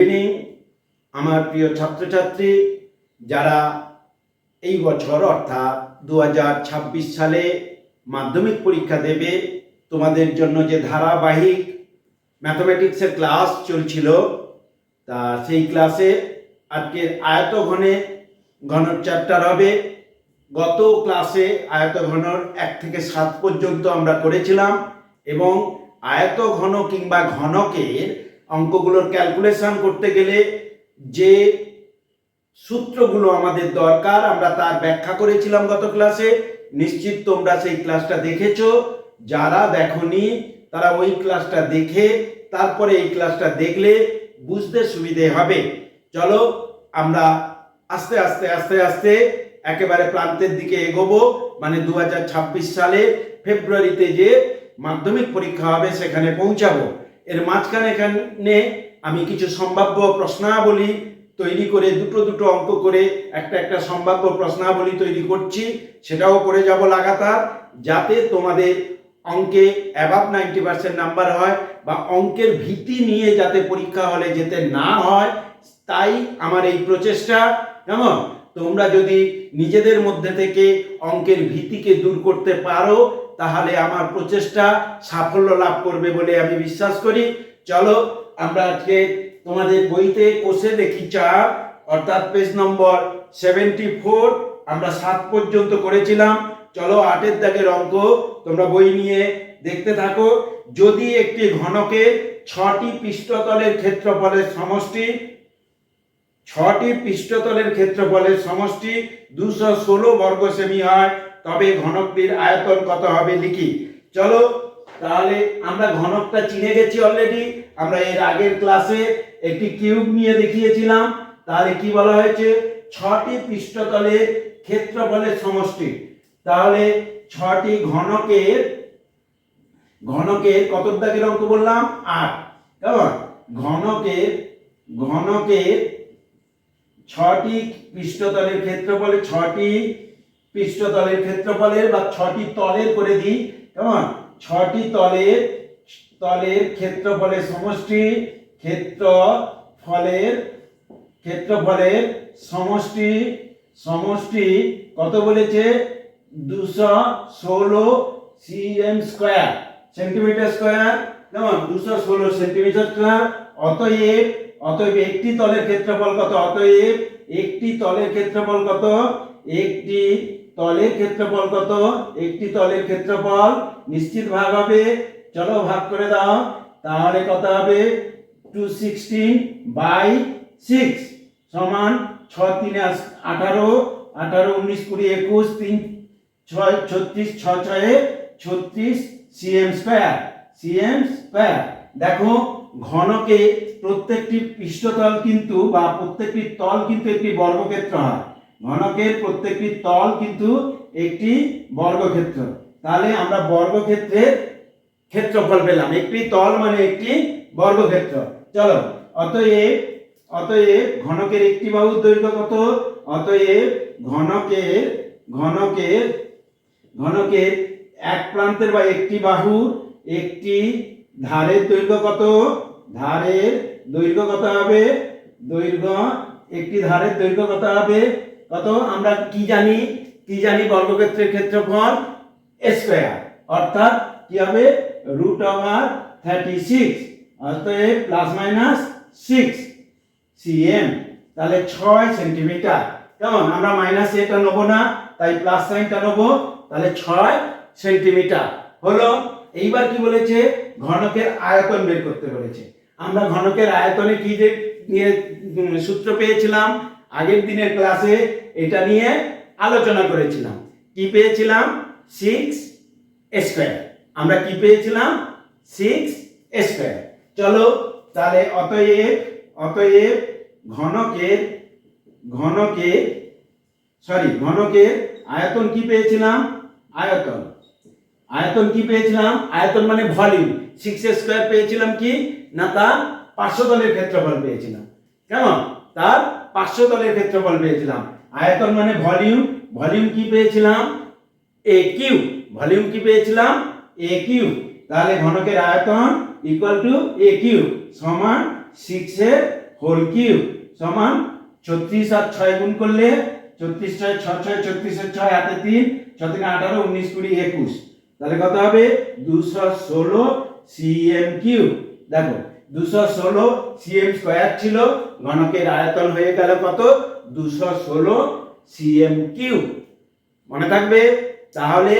Evening আমার প্রিয় ছাত্রছাত্রী যারা এই বছর, অর্থাৎ দু হাজার ছাব্বিশ সালে মাধ্যমিক পরীক্ষা দেবে, তোমাদের জন্য যে ধারাবাহিক ম্যাথমেটিক্সের ক্লাস চলছিল, তা সেই ক্লাসে আজকের আয়তঘনে ঘনর চ্যাপ্টার হবে। গত ক্লাসে আয়ত ঘনর এক থেকে সাত পর্যন্ত আমরা করেছিলাম এবং আয়ত ঘন কিংবা ঘনকের অঙ্কগুলোর ক্যালকুলেশন করতে গেলে যে সূত্রগুলো আমাদের দরকার, আমরা তার ব্যাখ্যা করেছিলাম গত ক্লাসে নিশ্চিত তোমরা সেই ক্লাসটা দেখেছ। যারা দেখনি, তারা ওই ক্লাসটা দেখে, তারপরে এই ক্লাসটা দেখলে বুঝতে সুবিধে হবে। চলো, আমরা আস্তে আস্তে আস্তে আস্তে একেবারে প্রান্তের দিকে এগোবো। মানে দু হাজার ছাব্বিশ সালে ফেব্রুয়ারিতে যে মাধ্যমিক পরীক্ষা হবে, সেখানে পৌঁছাবো। এর মাঝখানে এখানে আমি কিছু সম্ভাব্য প্রশ্নাবলী তৈরি করে দুটো দুটো অঙ্ক করে একটা একটা সম্ভাব্য প্রশ্নাবলী তৈরি করছি, সেটাও করে যাব লাগাতার, যাতে তোমাদের অঙ্কে অ্যাবাভ নাইনটি পার্সেন্ট নাম্বার হয় বা অঙ্কের ভীতি নিয়ে যাতে পরীক্ষা হলে যেতে না হয়, তাই আমার এই প্রচেষ্টা। কেমন? তোমরা যদি নিজেদের মধ্যে থেকে অঙ্কের ভীতিকে দূর করতে পারো তাহলে আমার প্রচেষ্টা সাফল্য লাভ করবে বলে আমি বিশ্বাস করি। চলো, আমরা আজকে তোমাদের বইতে কোষে দেখি চার, অর্থাৎ পেজ নম্বর সেভেন্টি ফোর আমরা সাত পর্যন্ত করেছিলাম। চলো, আটের দাগের অঙ্ক তোমরা বই নিয়ে দেখতে থাকো। যদি একটি ঘনকে ছটি পৃষ্ঠতলের ক্ষেত্রফলের সমষ্টি, ছটি পৃষ্ঠতলের ক্ষেত্রফলের সমষ্টি দুশো ষোলো বর্গ সেমি হয় তবে ঘনকটির আয়তন কত হবে লিখি। চলো, তাহলে আমরা ঘনকটা চিনে গেছি অলরেডি আমরা এর আগের ক্লাসে একটি কিউব নিয়ে দেখিয়েছিলাম। তাহলে কি বলা হয়েছে? ছটি পৃষ্ঠতলের ক্ষেত্রফলের সমষ্টি। তাহলে ছটি ঘনকের ঘনকের কত দাগের অঙ্ক বললাম? আট। কেমন? ঘনকের ঘনকের ছটি পৃষ্ঠতলের ক্ষেত্রফলে ছটি পৃষ্ঠতলের ক্ষেত্রফলের বা ছটি তলের করে দিই। কেমন? ছটি তলের তলের ক্ষেত্রফলের সমষ্টি, ক্ষেত্রফলের ক্ষেত্রফলের সমষ্টি সমষ্টি কত বলেছে? দুশো ষোলো সিএম স্কোয়ার সেন্টিমিটার স্কোয়ার কেমন? দুশো ষোলো সেন্টিমিটার স্কোয়ার অতএব অতএব একটি তলের ক্ষেত্রফল কত? অতএব একটি তলের ক্ষেত্রফল কত? একটি তলের ক্ষেত্রফল কত? একটি তলের ক্ষেত্রফল নিশ্চিত ভাগ হবে। চলো ভাগ করে দাও। তাহলে কত হবে? টু সিক্সটিন বাই সিক্স সমান ছ তিনে আঠারো। আঠারো উনিশ কুড়ি একুশ তিন ছয় ছত্রিশ ছ ছয়ে ছত্রিশ সিএম স্কোয়ার সিএম স্কোয়ার দেখো, ঘনকে প্রত্যেকটি পৃষ্ঠতল কিন্তু বা প্রত্যেকটি তল কিন্তু একটি বর্গক্ষেত্র হয়। ঘনকের প্রত্যেকটি তল কিন্তু একটি বর্গক্ষেত্র। তাহলে আমরা বর্গক্ষেত্রের ক্ষেত্রফল পেলাম। একটি তল মানে একটি বর্গক্ষেত্র। চলো, অতএব অতএব ঘনকের একটি বাহুর দৈর্ঘ্য কত? অতএব ঘনকের ঘনকের ঘনকের এক প্রান্তের বা একটি বাহু একটি ধারের দৈর্ঘ্য কত? ধারের দৈর্ঘ্য কত হবে? দৈর্ঘ্য একটি ধারের দৈর্ঘ্য কত হবে? কত? আমরা কি জানি? কি জানি বর্গক্ষেত্রের ক্ষেত্রফল? স্কোয়ার অর্থাৎ কি হবে? রুট ওভার থার্টি সিক্স অতএব প্লাস মাইনাস সিক্স সিএম তাহলে ছয় সেন্টিমিটার কেমন? আমরা মাইনাস এটা নেব না, তাই প্লাস সাইনটা নেব। তাহলে ছয় সেন্টিমিটার হলো, এইবার কি বলেছে? ঘনকের আয়তন বের করতে বলেছে। আমরা ঘনকের আয়তনে কি যে সূত্র পেয়েছিলাম? আগের দিনের ক্লাসে এটা নিয়ে আলোচনা করেছিলাম। কি পেয়েছিলাম? সিক্স স্কোয়ার আমরা কি পেয়েছিলাম? সিক্স স্কোয়ার চলো তাহলে অতএব অতএব ঘনকের ঘনকের সরি ঘনকের আয়তন কি পেয়েছিলাম? আয়তন। আয়তন কি পেয়েছিলাম? আয়তন মানে ভলিউম। সিক্স স্কোয়ার পেয়েছিলাম কি? না, তার পাঁচশো তলের ক্ষেত্রফল পেয়েছিলাম। কেমন? তার পাঁচশো তলের ক্ষেত্রফল পেয়েছিলাম। আয়তন মানে ভলিউম। ভলিউম কি পেয়েছিলাম? এ কিউ ভলিউম কি পেয়েছিলাম? এ কিউ তাহলে ঘনকের আয়তন ইকুয়াল টু এ কিউ সমান সিক্স এর হোল কিউব সমান ছত্রিশ আর ছয় গুণ করলে ছত্রিশ ছয়, ছ ছয় ছত্রিশের ছয় হাতে তিন ছ আঠারো, উনিশ, কুড়ি, একুশ। তাহলে কত হবে? দুশো ষোলো সিএম কিউ দেখো দুশো ষোলো সিএম স্কোয়ার ছিল ঘনকের আয়তন হয়ে গেল কত? দুশো ষোলো সিএম কিউব মনে থাকবে? তাহলে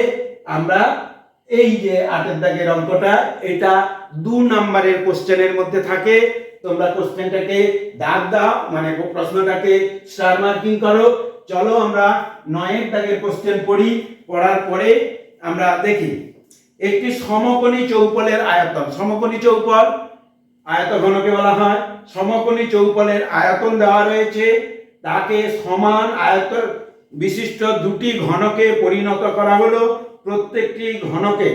আমরা এই যে আটের দাগের অঙ্কটা, এটা দু নাম্বারের কোশ্চেনের মধ্যে থাকে। তোমরা কোশ্চেনটাকে দাগ দাও মানে প্রশ্নটাকে স্টার মার্কিং করো। চলো আমরা নয়ের দাগের কোশ্চেন পড়ি, পড়ার পরে আমরা দেখি। একটি সমকোণী চৌপলের আয়তন, সমকোণী চৌপল আয়ত ঘনকে বলা হয়। সমকোণী চৌপলের আয়তন দেওয়া রয়েছে। তাকে সমান আয়ত বিশিষ্ট দুটি ঘনকে পরিণত করা হলো। প্রত্যেকটি ঘনকে,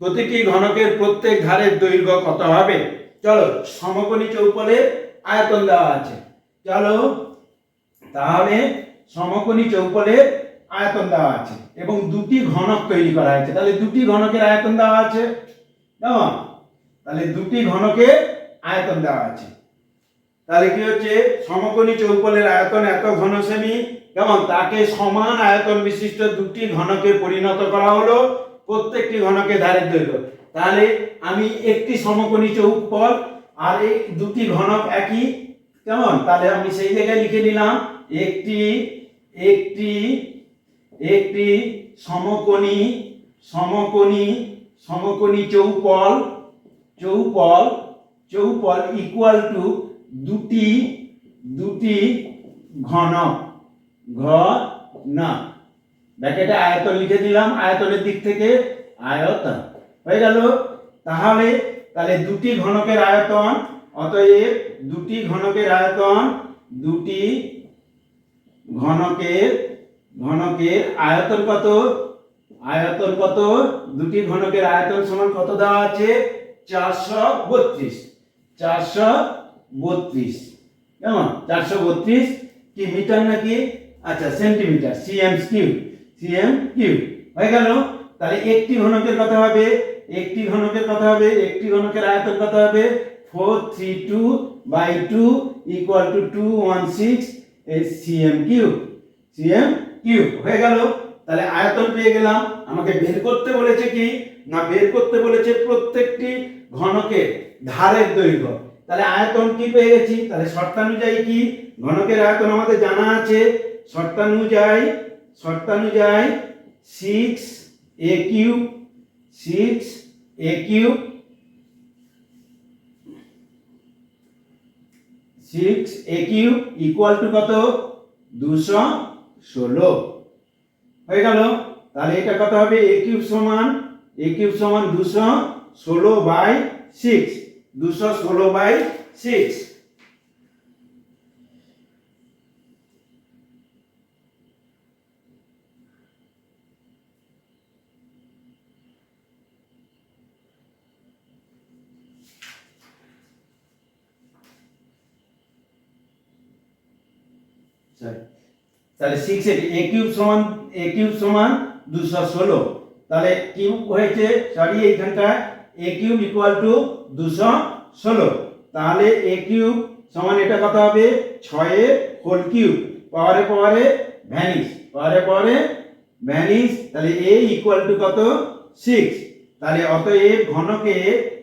প্রতিটি ঘনকের প্রত্যেক ধারের দৈর্ঘ্য কত হবে? চলো, সমকোণী চৌপলের আয়তন দেওয়া আছে। চলো, তাহলে সমকোণী চৌপলের আয়তন দেওয়া আছে এবং দুটি ঘনক তৈরি করা হয়েছে। তাহলে দুটি ঘনকের আয়তন দেওয়া আছে। তাহলে দুটি ঘনকের আয়তন দেওয়া আছে। তাহলে কি হচ্ছে? সমকোণী চৌপলের আয়তন এত ঘন সেমি কেমন? তাকে সমান আয়তন বিশিষ্ট দুটি ঘনকে পরিণত করা হলো, প্রত্যেকটি ঘনকে ধারের দৈর্ঘ্য। তাহলে আমি একটি সমকোণী চৌপল আর এই দুটি ঘনক একই, কেমন? তাহলে আমি সেই জায়গায় লিখে নিলাম, একটি একটি একটি সমকোণী সমকোণী সমকোণী চৌপল চৌপল চৌপল ইকুয়াল টু দুটি দুটি ঘনক ঘ না ব্যাকেটে আয়তন লিখে দিলাম, আয়তনের দিক থেকে আয়তন। হয়ে গেল। তাহলে তাহলে দুটি ঘনকের আয়তন, অতএব দুটি ঘনকের আয়তন, দুটি ঘনকের ঘনকের আয়তন কত? আয়তন কত? দুটি ঘনকের আয়তন সমান কত দেওয়া আছে? চারশো বত্রিশ। চারশো বত্রিশ। কেমন? চারশো বত্রিশ কি মিটার নাকি? আচ্ছা centimetre, CM cube CM cube. হয়ে গেল? তাহলে একটি ঘনকের কথা হবে, একটি ঘনকের কথা হবে, একটি ঘনকের আয়তন কত হবে? Four three two by two equal to two one six CM cube CM cube হয়ে গেল? তাহলে আয়তন পেয়ে গেলাম। আমাকে বের করতে বলেছে কি? না বের করতে বলেছে প্রত্যেকটি ঘনকের ধারের দৈর্ঘ্য। তাহলে আয়তন কি পেয়ে গেছি? তাহলে শর্তানুযায়ী কি? ঘনকের আয়তন আমাদের জানা আছে। শর্তানুযায়ী শর্তানুযায়ী six a cube six a cube six a cube equal to কত? দুশো ষোলো। হয়ে গেল। তাহলে এটা কত হবে? এ কিউব সমান এ কিউব সমান দুশো ষোলো বাই সিক্স। দুশো ষোলো বাই সিক্স। তাহলে সিক্স এ কিউব সমান, এ কিউব সমান দুশো ষোলো। তাহলে কিউব হয়েছে সরি এইখানটা এ কিউব ইকুয়াল টু দুশো ষোলো। তাহলে এ কিউব সমান এটা কত হবে? ছয়ে হোল কিউব পাওয়ারে পাওয়ারে ভ্যানিস পাওয়ারে পাওয়ারে ভ্যানিস তাহলে এ ইকুয়াল টু কত? সিক্স তাহলে অতএব ঘনকে,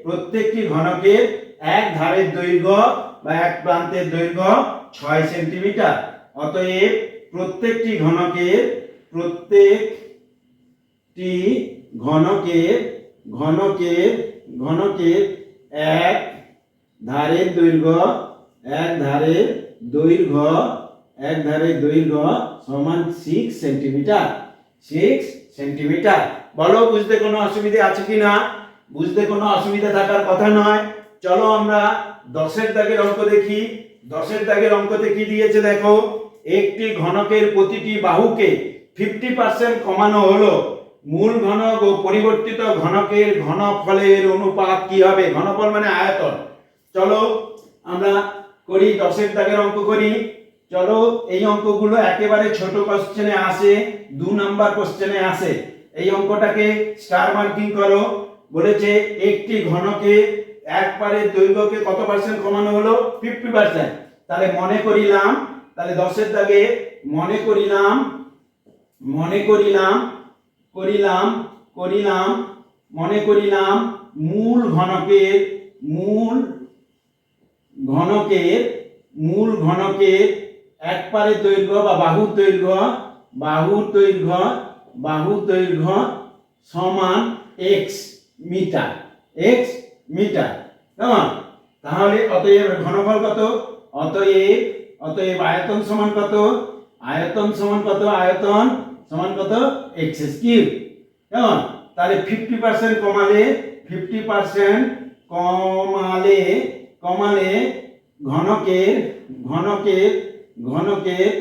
প্রত্যেকটি ঘনকের এক ধারের দৈর্ঘ্য বা এক প্রান্তের দৈর্ঘ্য ছয় সেন্টিমিটার। অতএব প্রত্যেকটি ঘনকের প্রত্যেকটি ঘনকের ঘনকের ঘনকের এক ধারের দৈর্ঘ্য, এক ধারের দৈর্ঘ্য, এক ধারের দৈর্ঘ্য সমান সিক্স সেন্টিমিটার সিক্স সেন্টিমিটার বলো, বুঝতে কোনো অসুবিধা আছে কি না? বুঝতে কোনো অসুবিধা থাকার কথা নয়। চলো আমরা দশের দাগের অঙ্ক দেখি। দশের দাগের অঙ্কতে কি দিয়েছে দেখো? একটি ঘনকের প্রতিটি বাহুকে ফিফটি পার্সেন্ট কমানো হলো। মূল ঘনক ও পরিবর্তিত ঘনকের ঘনফলের অনুপাত কি হবে? ঘনফল মানে আয়তন। চলো আমরা করি, দশের দাগের অঙ্ক করি। চলো, এই অঙ্কগুলো একেবারে ছোট কোশ্চেনে আসে, দু নাম্বার কোশ্চেনে আসে। এই অঙ্কটাকে স্টার মার্কিং করো। বলেছে, একটি ঘনকে এক পারের দৈর্ঘ্যকে কত পার্সেন্ট কমানো হলো? ফিফটি পার্সেন্ট তাহলে মনে করিলাম, তাহলে দশের দাগে মনে করিলাম মনে করিলাম করিলাম করিলাম, মনে করিলাম, মূল ঘনকের মূল ঘনকের মূল ঘনকের এক পারের দৈর্ঘ্য বা বাহুর দৈর্ঘ্য বাহুর দৈর্ঘ্য বাহুর দৈর্ঘ্য সমান এক্স মিটার এক্স মিটার। কেমন? তাহলে অতএব ঘনফল কত? অতএব অতএব আয়তন সমান কত? আয়তন সমান কত? আয়তন সমান কত? এক্স কিউব কেমন তাহলে ফিফটি পার্সেন্ট কমালে ফিফটি পার্সেন্ট কমালে কমালে ঘনকের ঘনকের ঘনকের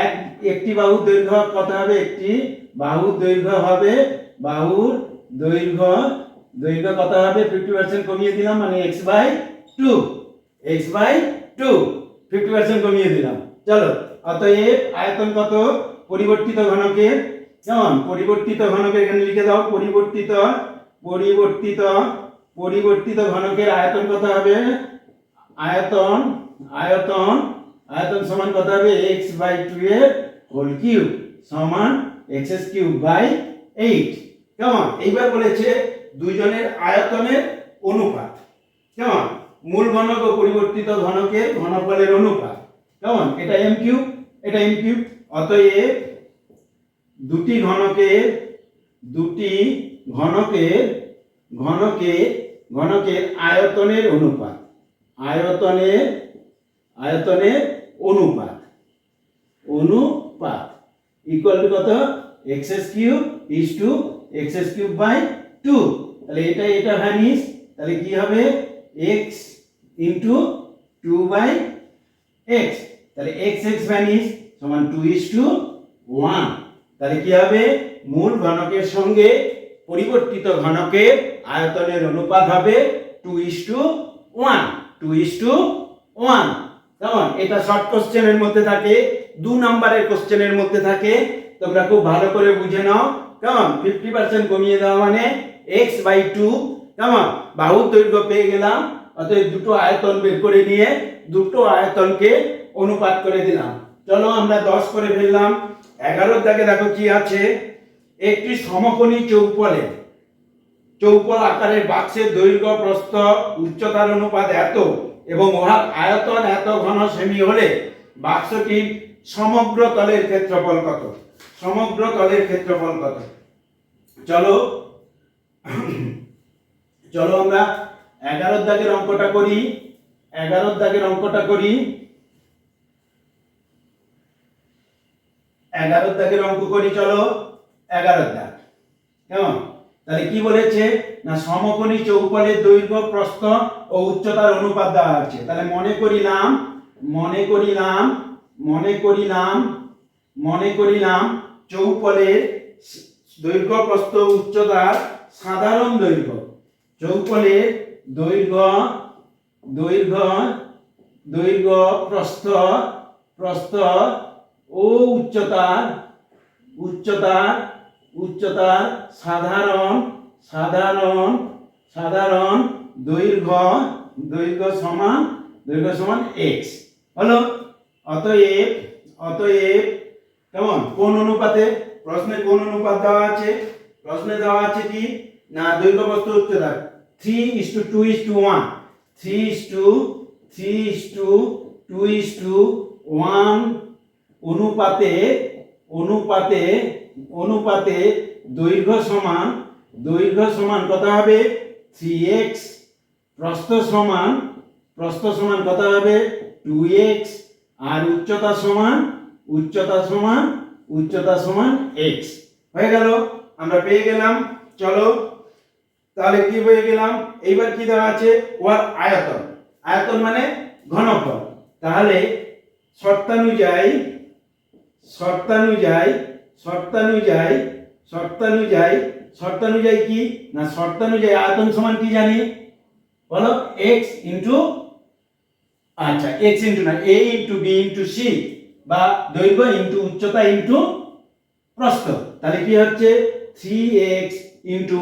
এক, একটি বাহু দৈর্ঘ্য কত হবে? একটি বাহুর দৈর্ঘ্য হবে, বাহুর দৈর্ঘ্য দৈর্ঘ্য কত হবে? ফিফটি পার্সেন্ট কমিয়ে দিলাম মানে x by two x by two fifty percent কমিয়ে দিলাম। চলো, অতএব আয়তন কত? পরিবর্তিত ঘনকের যেমন পরিবর্তিত ঘনকের এখানে লিখে দাও, পরিবর্তিত পরিবর্তিত পরিবর্তিত ঘনকের আয়তন কত হবে? আয়তন আয়তন আয়তন সমান কত হবে? এক্স বাই টু এর হোল কিউব সমান এক্স কিউব বাই এইট কেমন? এইবার বলেছে দুইজনের আয়তনের অনুপাত। কেমন? মূল ঘনক ও পরিবর্তিত ঘনকের ঘনফলের অনুপাত। কেমন? এটা এম কিউব এটা এম কিউব অতএব দুটি ঘনকের দুটি ঘনকের ঘনকের ঘনকের আয়তনের অনুপাত। আয়তনের আয়তনের অনুপাত। অনুপাত ইকুয়াল টু কত? X s cube is two x s cube by two তাহলে এটা এটা ভ্যানিস তাহলে কি হবে? X into two by x তাহলে এক্স এক্স ভ্যানিস সমান টু ইজ টু ওয়ান তাহলে কি হবে? মূল ঘনকের সঙ্গে পরিবর্তিত ঘনকের আয়তনের অনুপাত হবে two is to one two is to one কেমন? এটা শর্ট কোশ্চেনের মধ্যে থাকে, দু নম্বরের কোশ্চেনের মধ্যে থাকে। তোমরা খুব ভালো করে বুঝে নাও। কেমন? ফিফটি পার্সেন্ট কমিয়ে দেওয়া মানে এক্স বাই টু কেমন? বাহুর দৈর্ঘ্য পেয়ে গেলাম, অতএব দুটো আয়তন বের করে নিয়ে দুটো আয়তনকে অনুপাত করে দিলাম। চলো আমরা দশ করে ফেললাম। এগারোর দাগে দেখো কি আছে? একটি সমকোণী চৌপলে চৌপল আকারের বাক্সের দৈর্ঘ্য, প্রস্থ, উচ্চতার অনুপাত এত এবং উহার আয়তন এত ঘন সেমি হলে বাক্সটির সমগ্র তলের ক্ষেত্রফল কত? সমগ্র তলের ক্ষেত্রফল কত? চলো চলো আমরা এগারোর দাগের অঙ্কটা করি। এগারোর দাগের অঙ্কটা করি। এগারোর দাগের অঙ্ক করি, চলো। এগারো দাগ। কেমন? তাহলে কি বলেছে? না, সমকোণী চৌপলের দৈর্ঘ্য, প্রস্থ ও উচ্চতার অনুপাত দেওয়া আছে। তাহলে মনে করিলাম মনে করিলাম মনে করিলাম মনে করিলাম চৌপলের দৈর্ঘ্য, প্রস্থ উচ্চতার সাধারণ দৈর্ঘ্য। চৌপলের দৈর্ঘ্য দৈর্ঘ্য দৈর্ঘ্য, প্রস্থ প্রস্থ ও উচ্চতার উচ্চতার উচ্চতার সাধারণ সাধারণ সাধারণ, দৈর্ঘ্য দৈর্ঘ্য সমান দৈর্ঘ্য সমান এক্স হলো, অতএব অতএব, কেমন? কোন অনুপাতে? প্রশ্নে কোন অনুপাত দেওয়া আছে? প্রশ্নে দেওয়া আছে কি? না, দৈর্ঘ্য বস্তু উচ্চতা। Three is to two is to one three is to three is to two is to one অনুপাতে অনুপাতে অনুপাতে দৈর্ঘ্য সমান দৈর্ঘ্য সমান কত হবে? থ্রি এক্স প্রস্থ সমান প্রস্থ সমান কত হবে? টু এক্স আর উচ্চতা সমান উচ্চতা সমান উচ্চতা সমান এক্স হয়ে গেল, আমরা পেয়ে গেলাম, চলো, তাহলে কি হয়ে গেলাম? এইবার কি দেওয়া আছে? ওয়ার আয়তন। আয়তন মানে ঘনফল। তাহলে শর্তানুযায়ী শর্তানুযায়ী শর্তানুযায়ী শর্তানুযায়ী শর্তানুযায়ী কি? না শর্তানুযায়ী আয়তন সমান কি জানি? বলো এক্স ইন্টু আচ্ছা এক্স ইন্টু না a into b into c বা দৈর্ঘ্য ইন্টু উচ্চতা ইন্টু প্রস্থ। তাহলে কি হচ্ছে? Three x into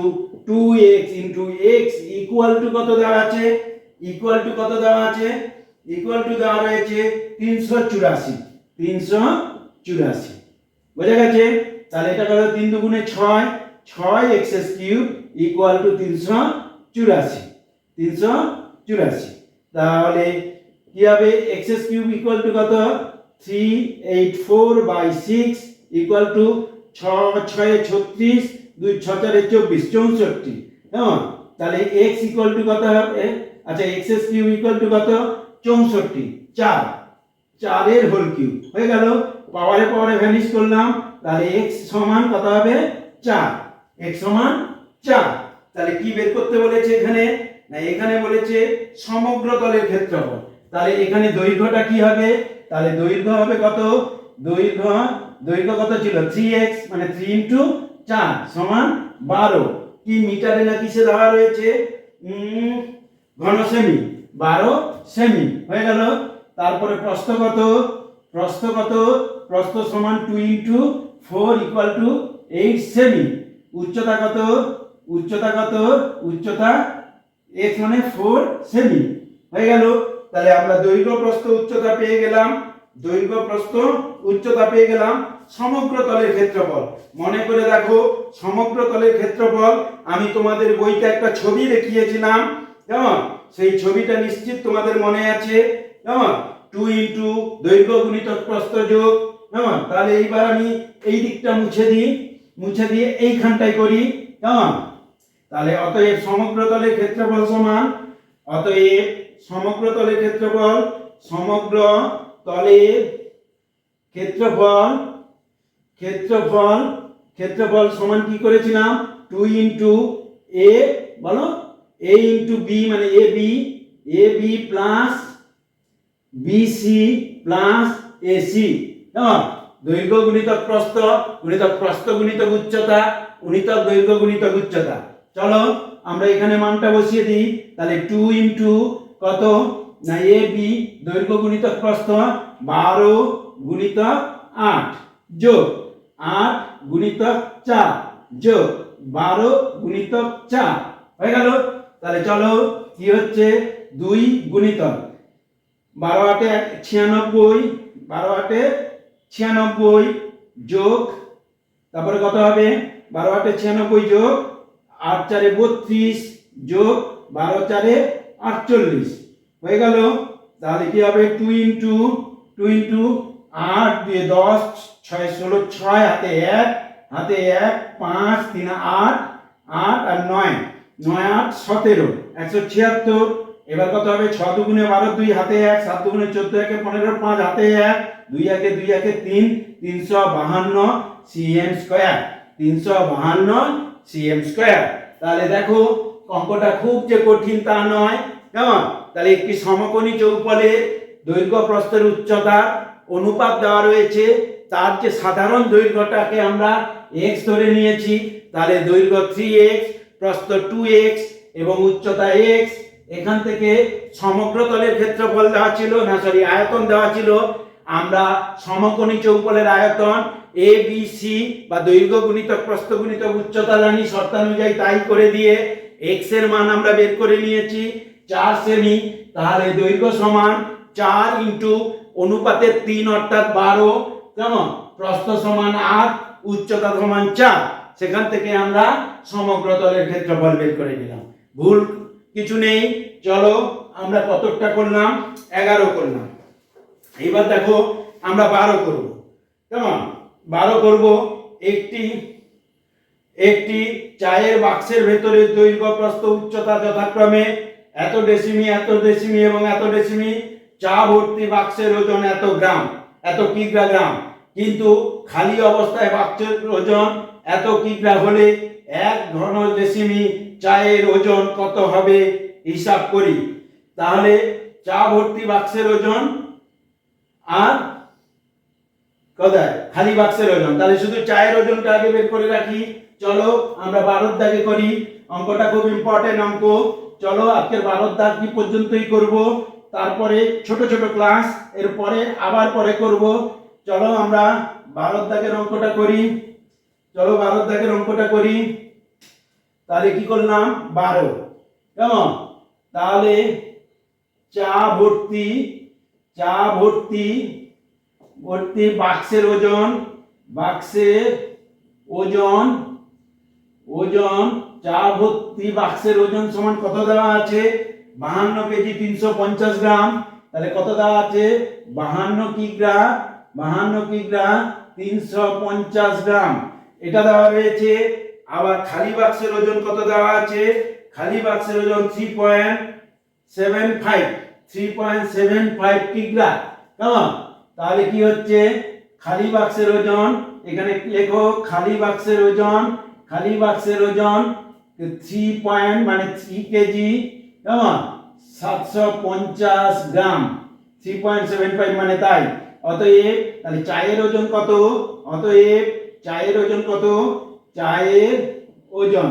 two x into x equal to কত দেওয়া আছে? ইকুয়াল টু কত দেওয়া আছে? ইকুয়াল টু দেওয়া রয়েছে তিনশো চুরাশি, তিনশো চুরাশি বোঝা গেছে? তাহলে এটা কত তিন দুগুণে ছয়। ছয় x s cube equal to তিনশো চুরাশি। তিনশো চুরাশি। তাহলে কি হবে? X s cube equal to কত? Three eight four by six equal to ছ ছয়ে ছত্রিশ, দুই ছ চারে চব্বিশ, চৌষট্টি। হ্যাঁ তাহলে এক্স ইকুয়াল টু কত হবে? আচ্ছা x s cube equal to কত? চৌষট্টি। চার। চারের হোল কিউব হয়ে গেল? পাওয়ারে পাওয়ারে ভ্যানিশ করলাম, তাহলে এক্স সমান কত হবে? চার। এক্স সমান চার। তাহলে কি বের করতে বলেছে এখানে? না, এখানে বলেছে সমগ্র তলের ক্ষেত্রফল। তাহলে এখানে দৈর্ঘ্যটা কি হবে? তাহলে দৈর্ঘ্য হবে কত? দৈর্ঘ্য দৈর্ঘ্য কত ছিল? থ্রি এক্স মানে থ্রি ইন্টু চার সমান বারো। কি মিটারে না কিসে দেওয়া রয়েছে? ঘন সেমি বারো সেমি হয়ে গেল। তারপরে প্রস্থ কত? প্রস্থ কত? প্রস্থ সমান two into four equal to eight semi উচ্চতা কত? উচ্চতা কত? উচ্চতা এক্স মানে ফোর সেমি হয়ে গেল। তাহলে আমরা দৈর্ঘ্য প্রস্থ উচ্চতা পেয়ে গেলাম। দৈর্ঘ্য প্রস্থ উচ্চতা পেয়ে গেলাম সমগ্র তলের ক্ষেত্রফল। মনে করে দেখো, সমগ্র তলের ক্ষেত্রফল, আমি তোমাদের বইতে একটা ছবি দেখিয়েছিলাম। কেমন? সেই ছবিটা নিশ্চিত তোমাদের মনে আছে। কেমন? টু ইন্টু দৈর্ঘ্য গুণিতক প্রস্থ যোগ কেমন? তাহলে এইবার আমি এই দিকটা মুছে দিই, মুছে দিয়ে এইখানটাই করি, কেমন? তাহলে অতএব সমগ্র তলের ক্ষেত্রফল সমান, অতএব সমগ্র তলের ক্ষেত্রফল, সমগ্র তলের ক্ষেত্রফল ক্ষেত্রফল ক্ষেত্রফল সমান কি করেছিলাম? টু ইন্টু এ বলো? এ ইন্টু বি মানে a b a b plus bc plus ac কেমন দৈর্ঘ্য গুণিতক প্রস্থ গুণিতক প্রস্থ গুণিতক উচ্চতা গুণিতক দৈর্ঘ্য গুণিতক উচ্চতা চলো, আমরা এখানে মানটা বসিয়ে দিই। তাহলে টু ইন্টু কত? না এ বি দৈর্ঘ্য গুণিতক প্রস্থ, বারো গুণিতক আট। যোগ, আট গুণিতক চার। যোগ, বারো গুণিতক চার। হয়ে গেল? তাহলে চলো, কি হচ্ছে? দুই গুণিতক। বারো আটে ছিয়ানব্বই, বারো আটে ছিয়ানব্বই যোগ, তারপরে কত হবে? বারো আটে ছিয়ানব্বই যোগ, আট চারে বত্রিশ যোগ, বারো চারে আটচল্লিশ। হয়ে গেল? তাহলে কি হবে? টু ইন্টু টু ইন্টু আট দিয়ে দশ, ছয়, ষোলো, ছয়, হাতে এক হাতে এক, পাঁচ, তিন, আট আট আর নয় নয়, আট, সতেরো, একশো ছিয়াত্তর। এবার কত হবে? ছ দুগুণে বারো, দুই হাতে এক, সাত দুগুণে চোদ্দ, একে পনেরো, পাঁচ হাতে এক, দুই একে দুই একে তিন, তিনশো বাহান্ন সিএম স্কোয়ার তিনশো বাহান্ন সিএম স্কোয়ার তাহলে দেখো, অঙ্কটা খুব যে কঠিন তা নয়। কেমন? তাহলে একটি সমকোণী চৌপলে দৈর্ঘ্য প্রস্থের উচ্চতা অনুপাত দেওয়া রয়েছে। তার যে সাধারণ দৈর্ঘ্যটাকে আমরা এক্স ধরে নিয়েছি, তাহলে দৈর্ঘ্য থ্রি এক্স প্রস্থ টু এক্স এবং উচ্চতা এক্স এখান থেকে সমগ্র তলের ক্ষেত্রফল দেওয়া ছিল না সরি, আয়তন দেওয়া ছিল, আমরা সমকোণী চৌকলের আয়তন এ বি সি বা দৈর্ঘ্য গুণিতক প্রস্থ গুণিতক উচ্চতা জানি শর্তানুযায়ী তাই করে দিয়ে এক্সের মান আমরা বের করে নিয়েছি, চার সেমি তাহলে দৈর্ঘ্য সমান চার ইন্টু অনুপাতের তিন অর্থাৎ বারো, কেমন? প্রস্থ সমান আট, উচ্চতা সমান চার, সেখান থেকে আমরা সমগ্র তলের ক্ষেত্রফল বের করে নিলাম। ভুল কিছু নেই, চলো আমরা কতটা করলাম? এগারো করলাম। এইবার দেখো আমরা বারো করব। কেমন? বারো করব একটি একটি চায়ের বাক্সের ভেতরে দৈর্ঘ্য, প্রস্থ, উচ্চতা যথাক্রমে এত ডেসিমি এত ডেসিমি এবং এত ডেসিমি, চা ভর্তি বাক্সের ওজন এত গ্রাম, এত কিগ্রা গ্রাম। কিন্তু খালি অবস্থায় বাক্সের ওজন এত কিগ্রা হলে এক ঘন ডেসিমি চায়ের ওজন কত হবে? হিসাব করি। তাহলে চা ভর্তি বাক্সের ওজন আর কোথায় খালি বাক্সের ওজন। তাহলে শুধু চায়ের ওজনটা আগে বের করে রাখি। চলো, আমরা বারোর দাগে করি। অঙ্কটা খুব ইম্পর্টেন্ট অঙ্ক। চলো, আজকের বারোর দাগ কি পর্যন্তই করব? তারপরে ছোট ছোট ক্লাস এরপরে আবার পরে করব। চলো, আমরা বারোর দাগের অঙ্কটা করি। চলো, বারোর দাগের অঙ্কটা করি। তাহলে কি করলাম? বারো। কেমন? তাহলে চা ভর্তি চা ভর্তি ভর্তি বাক্সের ওজন বাক্সের ওজন ওজন, চা ভর্তি বাক্সের ওজন সমান কত দেওয়া আছে? বাহান্ন কেজি তিনশো পঞ্চাশ গ্রাম। তাহলে কত দেওয়া আছে? বাহান্ন কিগ্রা বাহান্ন কিগ্রা তিনশো পঞ্চাশ গ্রাম। এটা দেওয়া রয়েছে আবার খালি বাক্সের ওজন কত দেওয়া আছে? খালি বাক্সের ওজন three point seven five three point seven five কিগ্রা কেমন? তাহলে কি হচ্ছে? খালি বাক্সের ওজন, এখানে লেখো, খালি বাক্সের ওজন, খালি বাক্সের ওজন থ্রি পয়েন্ট মানে থ্রি কেজি কেমন? সাতশো পঞ্চাশ গ্রাম। থ্রি পয়েন্ট সেভেন ফাইভ মানে তাই। অতএব, তাহলে চায়ের ওজন কত? অতএব, চায়ের ওজন কত? চায়ের ওজন।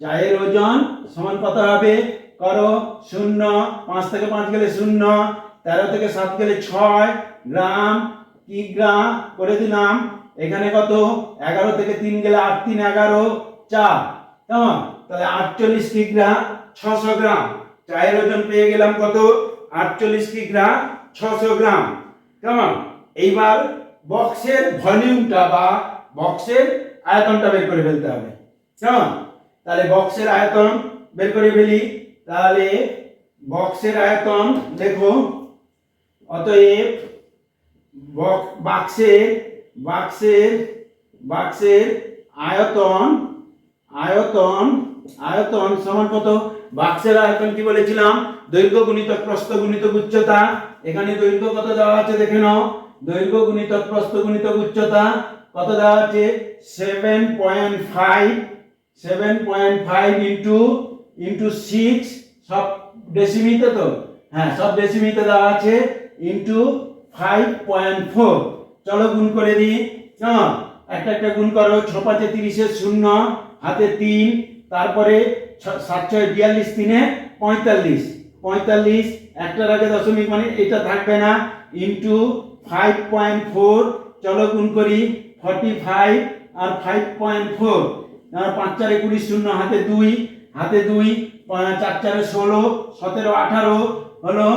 চায়ের ওজন সমান কত হবে? করো শূন্য, পাঁচ থেকে পাঁচ গেলে শূন্য, তেরো থেকে সাত গেলে ছয় গ্রাম কি গ্রাম করে দিলাম। এখানে কত? এগারো থেকে তিন গেলে আট, তিন এগারো, চার। কেমন? তাহলে আটচল্লিশ কিগ্রা ছশো গ্রাম। চায়ের ওজন পেয়ে গেলাম কত? আটচল্লিশ কিগ্রা ছশো গ্রাম। কেমন? এইবার বক্সের ভলিউমটা বা বক্সের আয়তনটা বের করে ফেলতে হবে। কেমন তাহলে বক্সের আয়তন বের করে ফেলি। তাহলে বক্সের আয়তন দেখো, অতএব বক- বাক্সের বাক্সের বাক্সের আয়তন আয়তন আয়তন সমান কত? বাক্সের আয়তন কি বলেছিলাম? দৈর্ঘ্য গুণিতক প্রস্থ গুণিতক উচ্চতা। এখানে দৈর্ঘ্য কত দেওয়া আছে দেখে নাও। দৈর্ঘ্য গুণিতক প্রস্থ গুণিতক উচ্চতা। কত দেওয়া আছে seven point five seven point five into into six সব ডেসিমিতে তো? হ্যাঁ সব ডেসিমিতে দেওয়া আছে ইন্টু ফাইভ পয়েন্ট ফোর চলো গুণ করে দিই। কেমন একটা একটা গুণ করো, ছ পাঁচে তিরিশের শূন্য, হাতে তিন, তারপরে সাত ছয় বিয়াল্লিশ, তিনে পঁয়তাল্লিশ। পঁয়তাল্লিশ, একটার আগে দশমিক মানে এটা থাকবে না। ইন্টু ফাইভ পয়েন্ট ফোর চলো গুণ করি। ফর্টি ফাইভ আর ফাইভ পয়েন্ট ফোর পাঁচ চারে কুড়ি শূন্য, হাতে দুই হাতে দুই চার চারে ষোলো, সতেরো, আঠারো, হলো,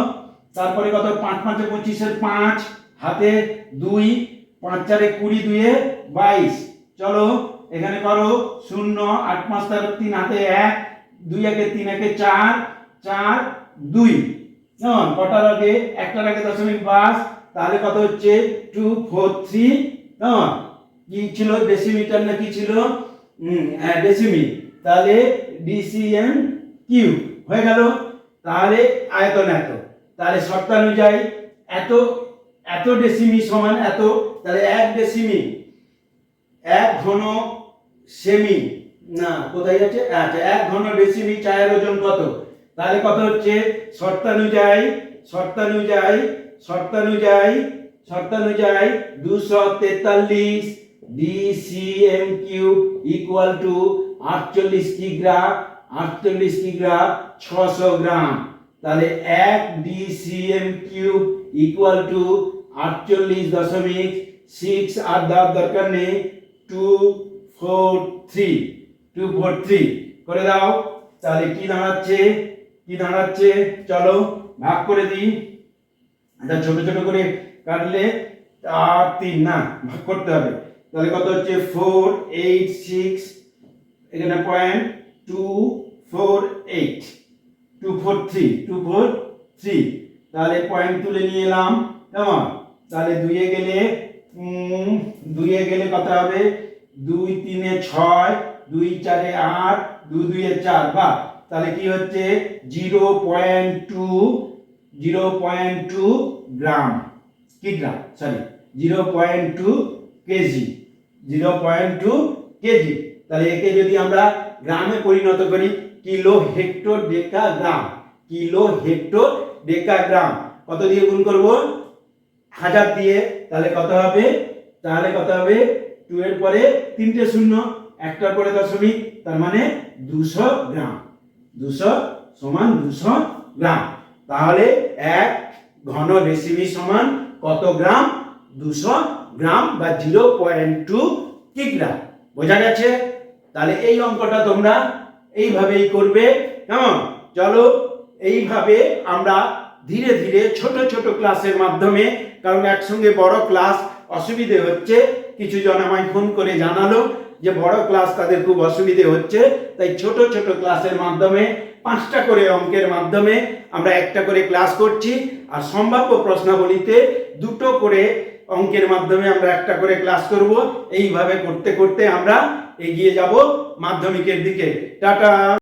তারপরে কত? পাঁচ, পাঁচে পঁচিশের পাঁচ, হাতে দুই, পাঁচ চারে কুড়ি দুয়ে বাইশ, চলো, এখানে করো, শূন্য, আট পাঁচ তার তিন, হাতে এক, দুই একে তিন একে চার চার, দুই কেমন কটার আগে? একটার আগে দশমিক বাস তাহলে কত হচ্ছে? টু ফোর থ্রি কেমন কি ছিল? ডেসিমিটার না কি ছিল হ্যাঁ ডেসিমি তাহলে ডিসিএম কিউ হয়ে গেল? তাহলে আয়তন এত। তাহলে শর্তানুযায়ী এত এত ডেসিমি সমান এত, তাহলে এক ডেসিমি এক ঘন সেমি না, কোথায় যাচ্ছে? আচ্ছা এক ঘন ডেসিমি চায়ের ওজন কত? তাহলে কত হচ্ছে? শর্তানুযায়ী শর্তানুযায়ী শর্তানুযায়ী শর্তানুযায়ী দুশো তেতাল্লিশ। ডিসিএম কিউব ইকুয়াল টু আটচল্লিশ কিগ্রা আটচল্লিশ কিগ্রা, ছশো গ্রাম। তাহলে এক ডিসিএম কিউব ইকুয়াল টু আটচল্লিশ দশমিক সিক্স আর দরকার নেই two four three two four three করে দাও। তাহলে কি দাঁড়াচ্ছে? কি দাঁড়াচ্ছে? চলো, ভাগ করে দিই। এটা ছোট ছোট করে কাটলে আর তিন না, ভাগ করতে হবে। তাহলে কত হচ্ছে? ফোর এইট সিক্স এখানে point two four eight two four three two four three তাহলে পয়েন্ট তুলে নিয়ে এলাম কেমন তাহলে দুইয়ে গেলে দুইয়ে গেলে কত হবে? দুই তিনে ছয়, দুই চারে আট, দুই দুইয়ে চার, বা। তাহলে কি হচ্ছে? Zero point two zero point two gram কিগ্রা sorry zero point two kg. Zero point two kg তাহলে একে যদি আমরা গ্রামে পরিণত করি kilo hecto deca gram kilo hecto deca gram কত দিয়ে গুণ করব? হাজার দিয়ে। তাহলে কত হবে? তাহলে কত হবে? টু এর পরে তিনটে শূন্য, একটার পরে দশমিক, তার মানে দুশো গ্রাম। দুশো সমান দুশো গ্রাম। তাহলে এক ঘন ডেসিমি সমান কত গ্রাম? দুশো গ্রাম বা জিরো পয়েন্ট টু কিগ্রা বোঝা গেছে? তাহলে এই অঙ্কটা তোমরা এইভাবেই করবে। কেমন? চলো, এইভাবে আমরা ধীরে ধীরে ছোট ছোট ক্লাসের মাধ্যমে, কারণ একসঙ্গে বড় ক্লাস অসুবিধে হচ্ছে। কিছু জন আমায় ফোন করে জানালো যে বড় ক্লাস তাদের খুব অসুবিধে হচ্ছে। তাই ছোট ছোট ক্লাসের মাধ্যমে, পাঁচটা করে অঙ্কের মাধ্যমে আমরা একটা করে ক্লাস করছি। আর সম্ভাব্য প্রশ্নাবলীতে দুটো করে অঙ্কের মাধ্যমে আমরা একটা করে ক্লাস করব। এইভাবে করতে করতে আমরা এগিয়ে যাব মাধ্যমিকের দিকে। টাটা!